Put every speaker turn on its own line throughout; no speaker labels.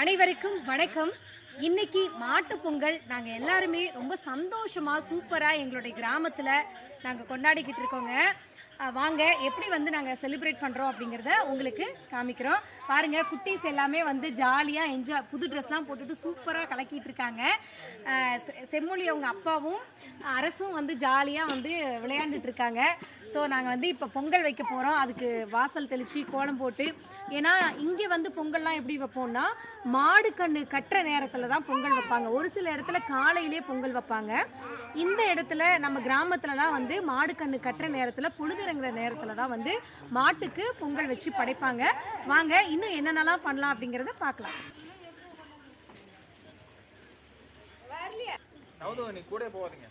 அனைவருக்கும் வணக்கம். இன்னைக்கு மாட்டு பொங்கல் நாங்கள் எல்லாருமே ரொம்ப சந்தோஷமாக சூப்பராக எங்களுடைய கிராமத்தில் நாங்கள் கொண்டாடிக்கிட்டு இருக்கோங்க. வாங்க எப்படி வந்து நாங்கள் செலிப்ரேட் பண்ணுறோம் அப்படிங்கிறத உங்களுக்கு காமிக்கிறோம். பாருங்க குட்டீஸ் எல்லாமே வந்து ஜாலியாக என்ஜாய் புது ட்ரெஸ்லாம் போட்டுட்டு சூப்பராக கலக்கிட்டு இருக்காங்க. செ- செம்மொழி அவங்க அப்பாவும் அரசும் வந்து ஜாலியாக வந்து விளையாண்டுட்டு இருக்காங்க. ஸோ நாங்கள் வந்து இப்போ பொங்கல் வைக்க போகிறோம் அதுக்கு வாசல் தெளித்து கோலம் போட்டு. ஏன்னா இங்கே வந்து பொங்கல்லாம் எப்படி வைப்போம்னா மாடு கண்ணு கட்டுற நேரத்தில் தான் பொங்கல் வைப்பாங்க. ஒரு சில இடத்துல காலையிலே பொங்கல் வைப்பாங்க. இந்த இடத்துல நம்ம கிராமத்துலலாம் வந்து மாடு கண்ணு கட்டுற நேரத்தில் பொழுதுறங்குற நேரத்தில் தான் வந்து மாட்டுக்கு பொங்கல் வச்சு படைப்பாங்க. வாங்க இன்னும் என்னென்னலாம் பண்ணலாம் அப்படிங்கிறத பார்க்கலாம்.
கூட போவாதீங்க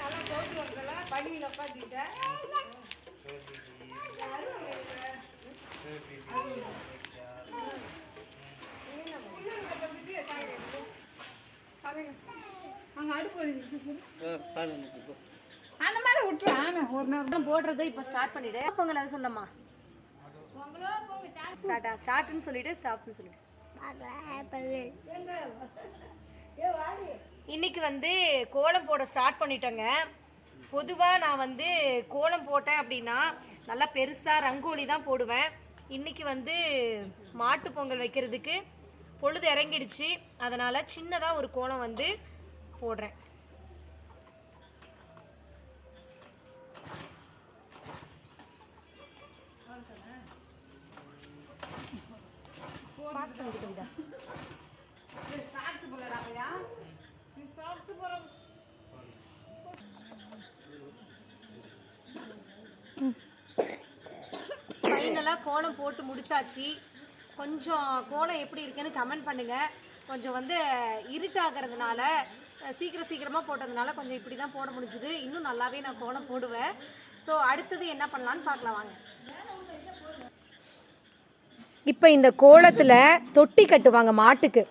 நல்லா போட்டு வரல படியில் உட்காந்துட்டேன்
அந்த மாதிரி விட்டுறான் ஒரு நேரம்.
போடுறதை இப்போ ஸ்டார்ட் பண்ணிடு. பொங்கல் அது சொல்லம்மா. ஸ்டார்டா ஸ்டார்ட்னு சொல்லிட்டு ஸ்டாப்னு சொல்லிட்டு இன்னைக்கு வந்து கோலம் போட ஸ்டார்ட் பண்ணிட்டேங்க. பொதுவாக நான் வந்து கோலம் போட்டேன் அப்படின்னா நல்லா பெருசாக ரங்கோலி தான் போடுவேன். இன்னைக்கு வந்து மாட்டு பொங்கல் வைக்கிறதுக்கு பொழுது இறங்கிடுச்சு. அதனால் சின்னதாக ஒரு கோலம் வந்து போடுறேன். பாஸ் பண்ணிக்கிட்டேன் ஃபைனலாக கோலம் போட்டு முடிச்சாச்சு. கொஞ்சம் கோலம் எப்படி இருக்குன்னு கமெண்ட் பண்ணுங்க. கொஞ்சம் வந்து இருட்டாகிறதுனால சீக்கிரம் சீக்கிரமாக போட்டதுனால கொஞ்சம் இப்படி தான் போட முடிஞ்சுது. இன்னும் நல்லாவே நான் கோலம் போடுவேன். ஸோ அடுத்தது என்ன பண்ணலான்னு பார்க்கலாம் வாங்க. இப்போ இந்த கோலத்தில் தொட்டி கட்டுவாங்க மாட்டுக்கு.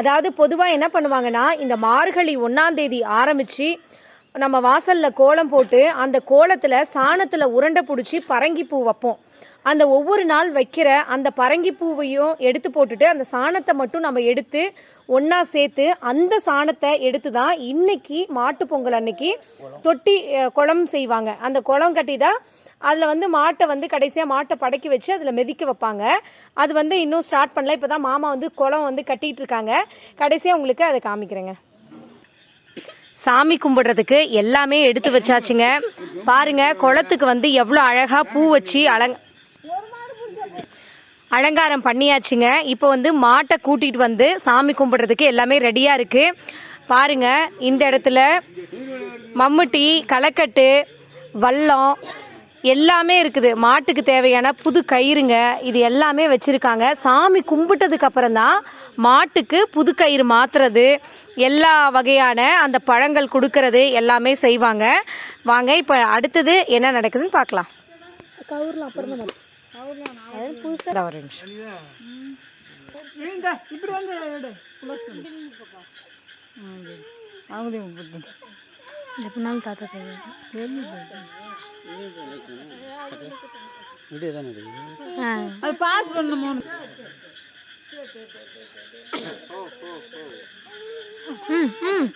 அதாவது பொதுவாக என்ன பண்ணுவாங்கன்னா இந்த மார்கழி ஒன்றாந்தேதி ஆரம்பித்து நம்ம வாசலில் கோலம் போட்டு அந்த கோலத்தில் சாணத்தில் உருண்டை பிடிச்சி பரங்கிப்பூ வைப்போம். அந்த ஒவ்வொரு நாள் வைக்கிற அந்த பரங்கி பூவையும் எடுத்து போட்டுட்டு அந்த சாணத்தை மட்டும் நம்ம எடுத்து ஒன்றா சேர்த்து அந்த சாணத்தை எடுத்து தான் இன்னைக்கு மாட்டு பொங்கல் அன்னைக்கு தொட்டி குளம் செய்வாங்க. அந்த குளம் கட்டி தான் அதில் வந்து மாட்டை வந்து கடைசியாக மாட்டை படக்கி வச்சு அதில் மெதிக்க வைப்பாங்க. அது வந்து இன்னும் ஸ்டார்ட் பண்ணல. இப்போ தான் மாமா வந்து குளம் வந்து கட்டிகிட்டு இருக்காங்க. கடைசியாக உங்களுக்கு அதை காமிக்கிறேங்க. சாமி கும்பிடுறதுக்கு எல்லாமே எடுத்து வச்சாச்சுங்க. பாருங்க குளத்துக்கு வந்து எவ்வளோ அழகாக பூ வச்சு அலங் அலங்காரம் பண்ணியாச்சுங்க. இப்போ வந்து மாட்டை கூட்டிகிட்டு வந்து சாமி கும்பிட்றதுக்கு எல்லாமே ரெடியாக இருக்குது பாருங்கள் இந்த இடத்துல மம்முட்டி களக்கட்டு வல்லம் எல்லாமே இருக்குது. மாட்டுக்கு தேவையான புது கயிறுங்க. இது எல்லாமே வச்சுருக்காங்க. சாமி கும்பிட்டதுக்கு அப்புறம் தான் மாட்டுக்கு புது கயிறு மாற்றுறது எல்லா வகையான அந்த பழங்கள் கொடுக்கறது எல்லாமே செய்வாங்க. வாங்க இப்போ அடுத்தது என்ன நடக்குதுன்னு பார்க்கலாம். கவுரில் அப்புறம் தான் புதுசாக ஒரு நிமிஷம்.
இப்படி வந்து அவங்களையும் கூப்பிட்டு
எப்படினாலும் தாத்தா செய்வாங்க
அது பாஸ் பண்ணணுமோ?
ம் ம்.